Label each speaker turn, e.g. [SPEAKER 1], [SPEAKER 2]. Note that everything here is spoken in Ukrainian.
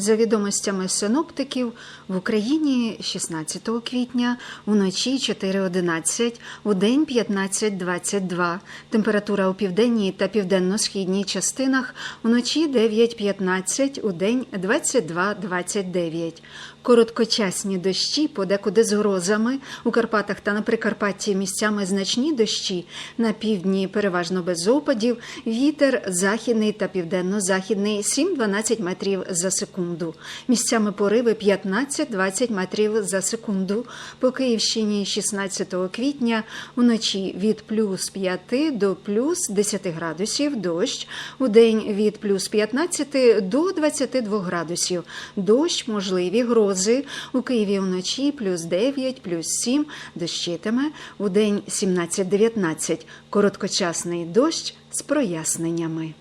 [SPEAKER 1] За відомостями синоптиків, в Україні 16 квітня, вночі 4.11, у день 15.22. Температура у південній та південно-східній частинах вночі 9.15, у день 22.29. Короткочасні дощі, подекуди з грозами. У Карпатах та на Прикарпатті місцями значні дощі. На півдні переважно без опадів. Вітер західний та південно-західний 7-12 метрів за секунду. Місцями пориви 15-20 метрів за секунду. По Київщині 16 квітня вночі від плюс 5 до плюс 10 градусів дощ. У день від плюс 15 до 22 градусів. Дощ, можливі грози. У Києві вночі плюс 9, плюс 7, дощитиме. У день 17-19. Короткочасний дощ з проясненнями.